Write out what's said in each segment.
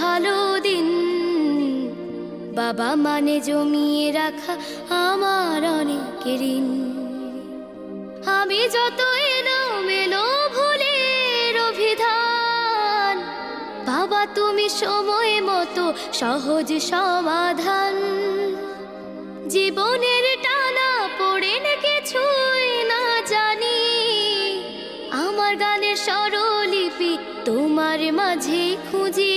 ভালো দিন। বাবা মানে জমিয়ে রাখা আমার অনেক ঋণ। আমি যত এলো মেলো ভুলের অভিধান, বাবা তুমি সময় মতো সহজ সমাধান। জীবনের টানা পড়ে না কিছুই না জানি, আমার গানের স্বরলিপি তোমার মাঝে খুঁজি।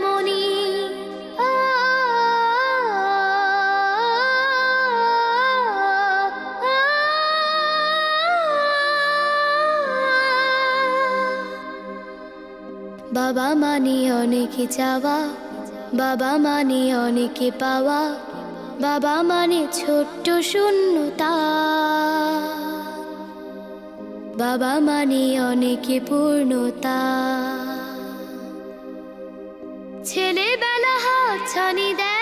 বাবা মানে অনেকে চাওয়া, বাবা মানে অনেকে পাওয়া, বাবা মানে ছোট্ট শূন্যতা। বাবা মানে অনেকে পূর্ণতা। ছেলেবেলা হাত ছানি দেয়